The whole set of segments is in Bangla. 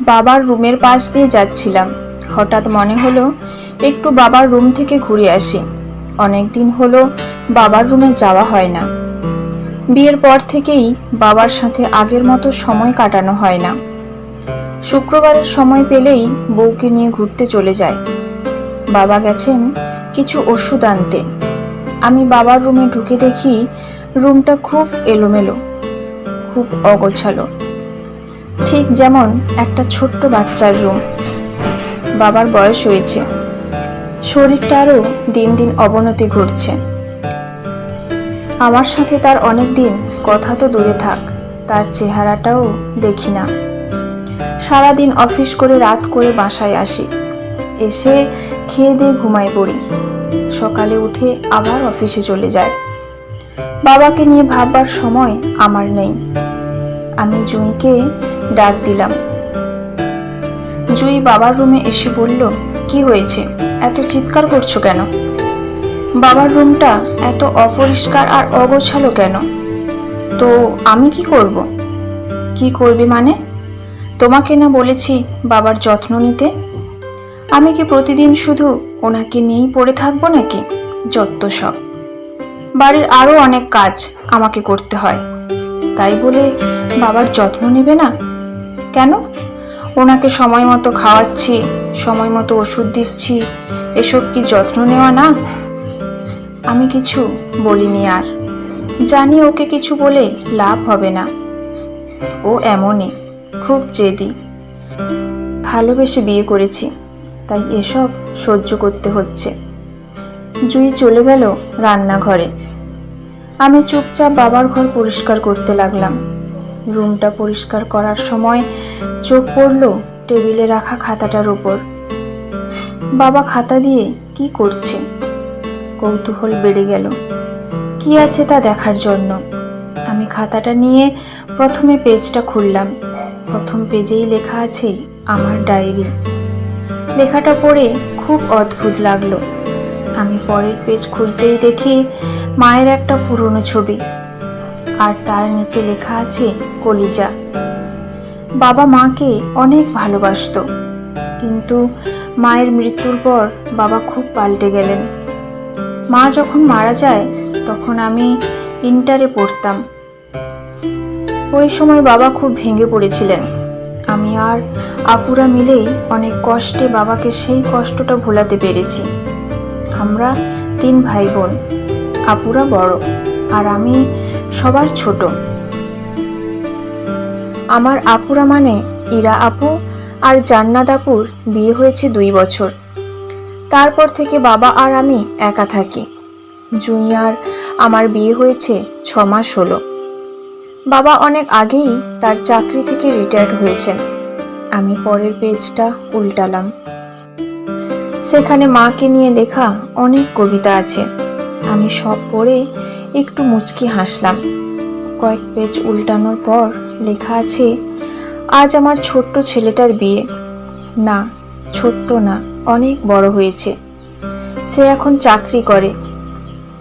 বাবার রুমের পাশ দিয়ে যাচ্ছিলাম। হঠাৎ মনে হলো, একটু বাবার রুম থেকে ঘুরে আসি। অনেক দিন হলো বাবার রুমে যাওয়া হয় না। বিয়ের পর থেকেই বাবার সাথে আগের মতো সময় কাটানো হয় না। শুক্রবারের সময় পেলেই বউকে নিয়ে ঘুরতে চলে যায়। বাবা গেছেন কিছু ওষুধ আনতে। আমি বাবার রুমে ঢুকে দেখি রুমটা খুব এলোমেলো, খুব অগোছালো। ঠিক যেমন একটা ছোট্ট বাচ্চার রুম। বাবার বয়স হয়েছে। শরীরটা আরও দিন দিন অবনতি ঘটছে। আমার সাথে তার অনেক দিন কথা তো দূরে থাক, তার চেহারাটাও দেখি না। সারাদিন অফিস করে রাত করে বাসায় আসি। এসে খেয়ে দিয়ে ঘুমাই পড়ি। সকালে উঠে আবার অফিসে চলে যায়। বাবাকে নিয়ে ভাববার সময় আমার নেই। আমি জুঁইকে ডাক দিলাম। জুই বাবার রুমে এসে বলল, কি হয়েছে? এত চিৎকার করছ কেন? বাবার রুমটা এত অপরিষ্কার আর অগোছালো কেন? তো আমি কি করব? কি করবে মানে? তোমাকে না বলেছি বাবার যত্ন নিতে? আমি কি প্রতিদিন শুধু ওনাকে নিয়েই পড়ে থাকব নাকি? যত্ত সব। বাড়ির আরও অনেক কাজ আমাকে করতে হয়। তাই বলে বাবার যত্ন নেবে না? কেন? ওনাকে সময় মতো খাওয়াচ্ছি, সময় মতো ওষুধ দিচ্ছি, এসব কি যত্ন নেওয়া না? আমি কিছু বলিনি আর। জানি ওকে কিছু বলে লাভ হবে না। ও এমনই, খুব জেদি। ভালোবেসে বিয়ে করেছি, তাই এসব সহ্য করতে হচ্ছে। জুই চলে গেল রান্নাঘরে। আমি চুপচাপ বাবার ঘর পরিষ্কার করতে লাগলাম। রুমটা পরিষ্কার করার সময় চোখ পড়ল টেবিলে রাখা খাতাটার উপর। বাবা খাতা দিয়ে কি করছে? কৌতূহল বেড়ে গেল। কি আছে তা দেখার জন্য? আমি খাতাটা নিয়ে প্রথমে পেজটা খুললাম। প্রথম পেজেই লেখা আছে, আমার ডায়েরি। লেখাটা পড়ে খুব অদ্ভুত লাগল। আমি পরের পেজ খুলতেই দেখি মায়ের একটা পুরনো ছবি। আর তার নিচে লেখা আছে কলিজা। বাবা মাকে অনেক ভালোবাসতো, কিন্তু মায়ের মৃত্যুর পর বাবা খুব পাল্টে গেলেন। মা যখন মারা যায়, তখন আমি ইন্টারে পড়তাম। ওই সময় বাবা খুব ভেঙে পড়েছিলেন। আমি আর আপুরা মিলেই অনেক কষ্টে বাবাকে সেই কষ্টটা ভোলাতে পেরেছি। আমরা তিন ভাই বোন, আপুরা বড়, আর আমি সবার ছোট। আমার আপুরা মানে ইরা আপু আর জান্নাত আপুর বিয়ে হয়েছে দুই বছর। তারপর থেকে বাবা আর আমি একা থাকি। জুঁই আর আমার বিয়ে হয়েছে ছ মাস হলো। বাবা অনেক আগেই তার চাকরি থেকে রিটায়ার্ড হয়েছেন। আমি পরের পেজটা উল্টালাম। সেখানে মাকে নিয়ে লেখা অনেক কবিতা আছে। আমি সব পড়ে একটু মুচকি হাসলাম। কয়েক পেজ উল্টানোর পর লেখা আছে, আজ আমার ছোট্ট ছেলেটার বিয়ে। না, ছোট্ট না, অনেক বড় হয়েছে। সে এখন চাকরি করে।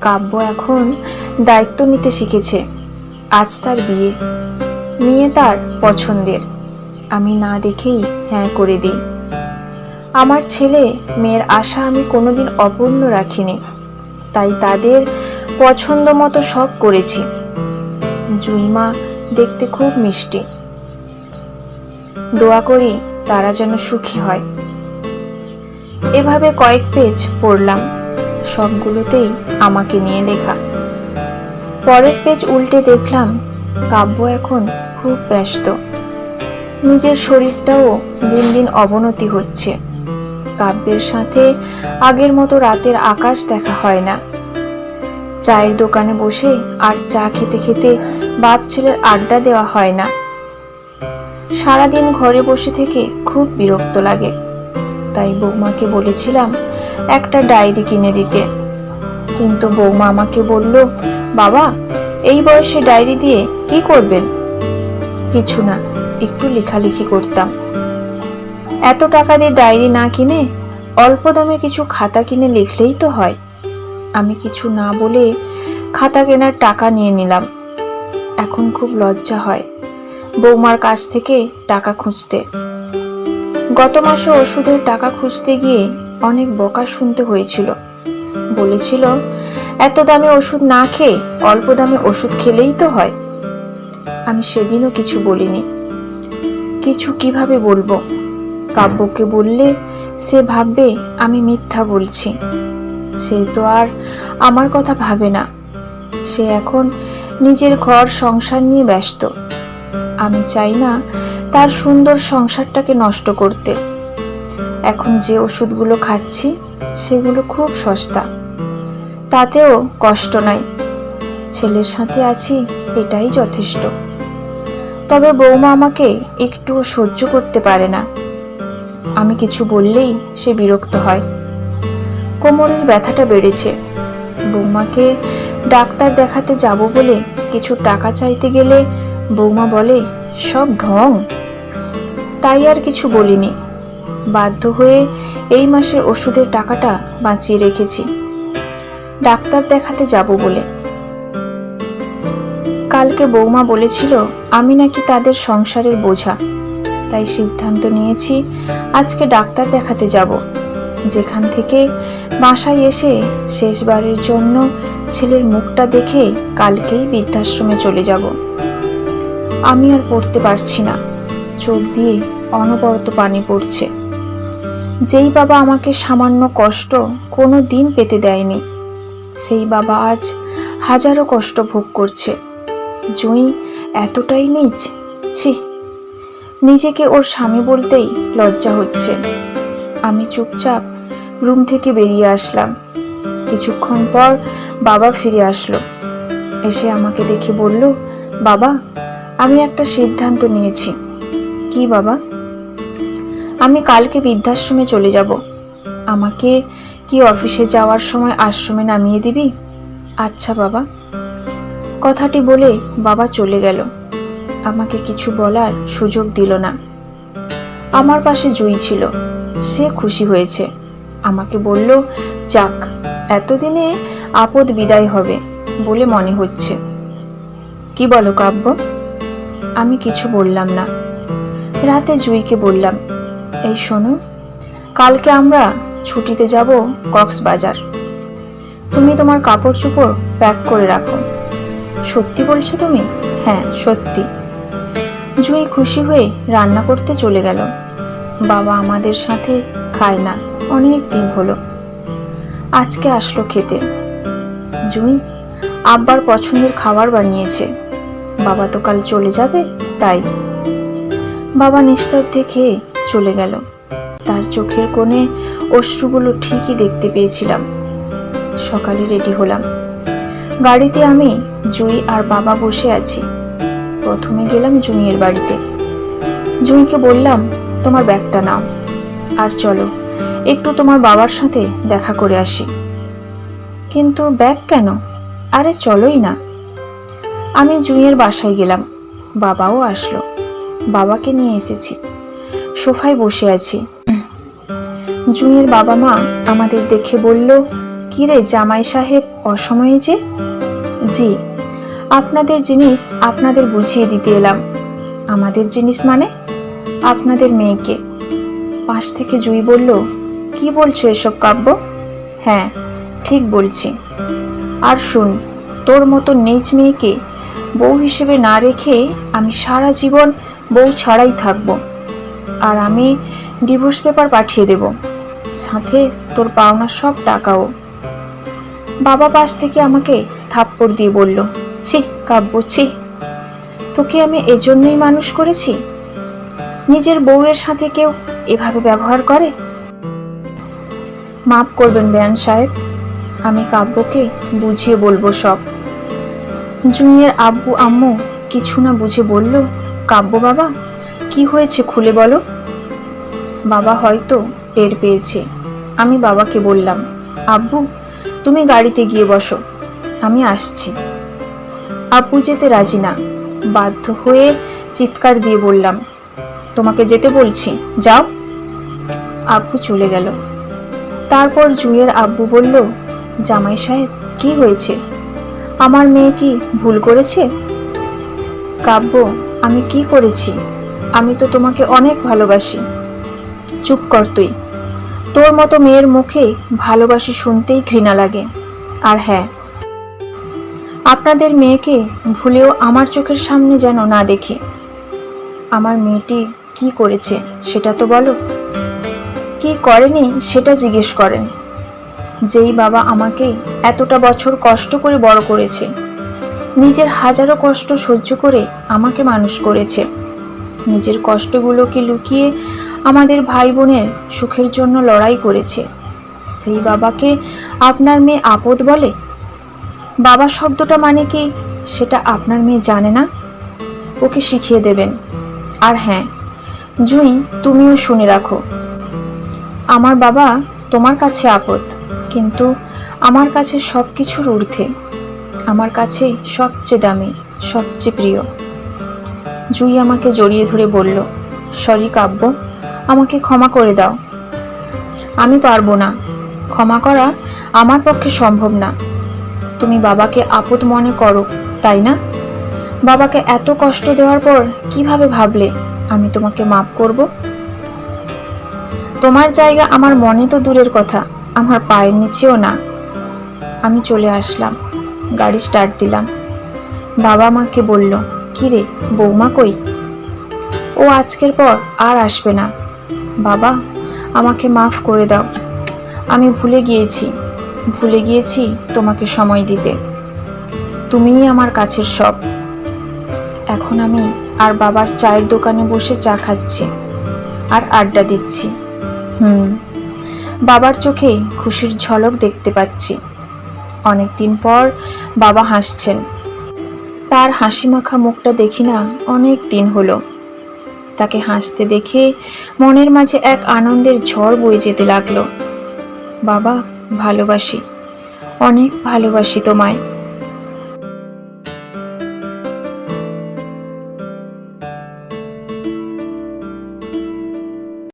কাব্য এখন দায়িত্ব নিতে শিখেছে। আজ তার বিয়ে। মেয়ে তার পছন্দের। আমি না দেখেই হ্যাঁ করে দিই। আমার ছেলে, মেয়ের আশা আমি কোনোদিন অপূর্ণ রাখিনি। তাই তাদের পছন্দ মতো সব করেছি। জুইমা দেখতে খুব মিষ্টি। দোয়া করি তারা যেন সুখী হয়। এভাবে কয়েক পেজ পড়লাম। সবগুলোতেই আমাকে নিয়ে লেখা। পরের পেজ উল্টে দেখলাম কাব্য এখন খুব ব্যস্ত। নিজের শরীরটাও দিন দিন অবনতি হচ্ছে। কাব্যের সাথে আগের মতো রাতের আকাশ দেখা হয় না। চায়ের দোকানে বসে আর চা খেতে খেতে বাপ ছেলের আড্ডা দেওয়া হয় না। সারাদিন ঘরে বসে থেকে খুব বিরক্ত লাগে। তাই বৌমাকে বলেছিলাম, একটা ডায়েরি কিনে দিতে। কিন্তু বৌমা আমাকে বলল, বাবা, এই বয়সে ডায়েরি দিয়ে কি করবেন? কিছু না, একটু লেখালেখি করতাম। এত টাকা দিয়ে ডায়েরি না কিনে অল্প দামে কিছু খাতা কিনে লিখলেই তো হয়। আমি কিছু না বলে খাতা কেনার টাকা নিয়ে নিলাম। এখন খুব লজ্জা হয় বৌমার কাছ থেকে টাকা খুঁজতে। গত মাসে ওষুধের টাকা খুঁজতে গিয়ে অনেক বকা শুনতে হয়েছিল। বলেছিল, এত দামে ওষুধ না খেয়ে অল্প দামে ওষুধ খেলেই তো হয়। আমি সেদিনও কিছু বলিনি। কিছু কীভাবে বলব? কাব্যকে বললে, সে ভাববে আমি মিথ্যা বলছি। সে তো আর আমার কথা ভাবে না। সে এখন নিজের ঘর সংসার নিয়ে ব্যস্ত। আমি চাই না তার সুন্দর সংসারটাকে নষ্ট করতে। এখন যে ওষুধগুলো খাচ্ছি, সেগুলো খুব সস্তা। তাতেও কষ্ট নাই। ছেলের সাথে আছি, এটাই যথেষ্ট। তবে বৌমা আমাকে একটুও সহ্য করতে পারে না। আমি কিছু বললেই সে বিরক্ত হয়। কোমরের ব্যথাটা বেড়েছে। বৌমাকে ডাক্তার দেখাতে যাব বলে কিছু টাকা চাইতে গেলে বৌমা বলে, সব ঢং। তাই আর কিছু বলিনি। বাধ্য হয়ে এই মাসের ওষুধের টাকাটা বাঁচিয়ে রেখেছি। ডাক্তার দেখাতে যাব বলে। কালকে বৌমা বলেছিল, আমি নাকি তাদের সংসারের বোঝা। তাই সিদ্ধান্ত নিয়েছি, আজকে ডাক্তার দেখাতে যাব। যেখান থেকে বাসায় এসে শেষবারের জন্য ছেলের মুখটা দেখে কালকেই বৃদ্ধাশ্রমে চলে যাব। আমি আর পড়তে পারছি না। চোখ দিয়ে অনবরত পানি পড়ছে। যেই বাবা আমাকে সামান্য কষ্ট কোনো দিন পেতে দেয়নি, সেই বাবা আজ হাজারো কষ্ট ভোগ করছে। জুঁই এতটাই নিচ, ছি, নিজেকে ওর স্বামী বলতেই লজ্জা হচ্ছে। আমি চুপচাপ রুম থেকে বেরিয়ে আসলাম। কিছুক্ষণ পর বাবা ফিরে আসলো। এসে আমাকে দেখে বলল, বাবা, আমি একটা সিদ্ধান্ত নিয়েছি। কি বাবা? আমি কালকে বৃদ্ধাশ্রমে চলে যাব। আমাকে কি অফিসে যাওয়ার সময় আশ্রমে নামিয়ে দিবি? আচ্ছা বাবা। কথাটি বলে বাবা চলে গেল। আমাকে কিছু বলার সুযোগ দিল না। আমার পাশে জুই ছিল। সে খুশি হয়েছে। আমাকে বলল, যাক, এতদিনে আপদ বিদায় হবে বলে মনে হচ্ছে। কি বলো কাব্য? আমি কিছু বললাম না। রাতে জুইকে বললাম, এই শোনো, কালকে আমরা ছুটিতে যাব কক্সবাজার। তুমি তোমার কাপড় চোপড় প্যাক করে রাখো। সত্যি বলছো তুমি? হ্যাঁ সত্যি। জুই খুশি হয়ে রান্না করতে চলে গেল। বাবা আমাদের সাথে খায় না। অনেক দিন হলো। আজকে আসলো খেতে। জুই আব্বার পছন্দের খাবার বানিয়েছে। বাবা তো কাল চলে যাবে, তাই। বাবা নিস্তব্ধে খেয়ে চলে গেল। তার চোখের কোণে অশ্রুগুলো ঠিকই দেখতে পেয়েছিলাম। সকালে রেডি হলাম। গাড়িতে আমি, জুই আর বাবা বসে আছি। প্রথমে গেলাম জুঁইয়ের বাড়িতে। জুঁইকে বললাম তোমার ব্যাগটা নাও। আর চলো, একটু তোমার বাবার সাথে দেখা করে আসি। কিন্তু ব্যাগ কেন? আরে চলোই না। আমি জুঁইয়ের বাসায় গেলাম, বাবাও আসলো। বাবাকে নিয়ে এসেছি, সোফায় বসে আছি। জুঁইয়ের বাবা মা আমাদের দেখে বলল কিরে জামাই সাহেব, অসময়ে যে? জি, আপনাদের জিনিস আপনাদের বুঝিয়ে দিতে এলাম। আমাদের জিনিস মানে? আপনাদের মেয়েকে। পাশ থেকে জুই বলল, কি বলছো এসব কাব্য? হ্যাঁ ঠিক বলছি। আর শুন, তোর মতো নিজ মেয়েকে বউ হিসেবে না রেখে আমি সারা জীবন বউ ছাড়াই থাকব। আর আমি ডিভোর্স পেপার পাঠিয়ে দেব। সাথে তোর পাওনা সব টাকাও। বাবা পাশ থেকে আমাকে থাপ্পড় দিয়ে বলল, ছি, কাব্য, ছি। তোকে আমি এজন্যই মানুষ করেছি নিজের বউয়ের সাথে কেউ এভাবে ব্যবহার করে? মাফ করবেন বেয়ান সাহেব, আমি কাব্যকে বুঝিয়ে বলব সব। জুঁইয়ের আব্বু, আম্মু কিছু না বুঝে বলল, কাব্য বাবা, কি হয়েছে খুলে বলো? বাবা হয়তো টের পেয়েছে, আমি বাবাকে বললাম, আব্বু, তুমি গাড়িতে গিয়ে বসো, আমি আসছি। আব্বু যেতে রাজি না। বাধ্য হয়ে চিৎকার দিয়ে বললাম তোমাকে যেতে বলছি। যাও। আব্বু চলে গেল। তারপর জুঁয়ের আব্বু বলল, জামাই সাহেব, কি হয়েছে? আমার মেয়ে কি ভুল করেছে? কাব্য, আমি কি করেছি? আমি তো তোমাকে অনেক ভালোবাসি। চুপ কর তুই। তোর মতো মেয়ের মুখে ভালোবাসি শুনতেই ঘৃণা লাগে। আর হ্যাঁ আপনাদের মেয়েকে ভুলেও আমার চোখের সামনে যেন না দেখি। আমার মেয়েটি কি করেছে সেটা তো বলো। কি করেনি সেটা জিজ্ঞেস করেন। যেই বাবা আমাকে এতটা বছর কষ্ট করে বড় করেছে, নিজের হাজারো কষ্ট সহ্য করে আমাকে মানুষ করেছে। নিজের কষ্টগুলোকে লুকিয়ে আমাদের ভাই বোনের সুখের জন্য লড়াই করেছে। সেই বাবাকে আপনার মেয়ে আপদ বলে? বাবা শব্দটা মানে কি সেটা আপনার মেয়ে জানে না? ওকে শিখিয়ে দেবেন। আর হ্যাঁ জুই, তুমিও শুনে রাখো। আমার বাবা তোমার কাছে আপদ, কিন্তু আমার কাছে সব কিছুর ঊর্ধ্বে। আমার কাছে সবচেয়ে দামি, সবচেয়ে প্রিয়। জুই আমাকে জড়িয়ে ধরে বলল, সরি কাব্য, আমাকে ক্ষমা করে দাও। আমি পারব না। ক্ষমা করা আমার পক্ষে সম্ভব না। তুমি বাবাকে আপদ মনে করো, তাই না? বাবাকে এত কষ্ট দেওয়ার পর কীভাবে ভাবলে? আমি তোমাকে মাফ করব। তোমার জায়গা আমার মনে তো দূরের কথা, আমার পায়ের নিচেও না। আমি চলে আসলাম, গাড়ি স্টার্ট দিলাম। বাবা মাকে বলল কি রে বৌমা কই? ও আজকের পর আর আসবে না। বাবা, আমাকে মাফ করে দাও। আমি ভুলে গিয়েছি ভুলে গিয়েছি তোমাকে সময় দিতে। তুমিই আমার কাছের সব। এখন আমি আর বাবার চায়ের দোকানে বসে চা খাচ্ছি আর আড্ডা দিচ্ছি। হুম, বাবার চোখে খুশির ঝলক দেখতে পাচ্ছি। অনেকদিন পর বাবা হাসছেন। তার হাসি মাখা মুখটা দেখি না অনেক দিন হলো। তাকে হাসতে দেখে মনের মাঝে এক আনন্দের ঝড় বয়ে যেতে লাগল। বাবা, ভালোবাসি। অনেক ভালোবাসি তোমায়।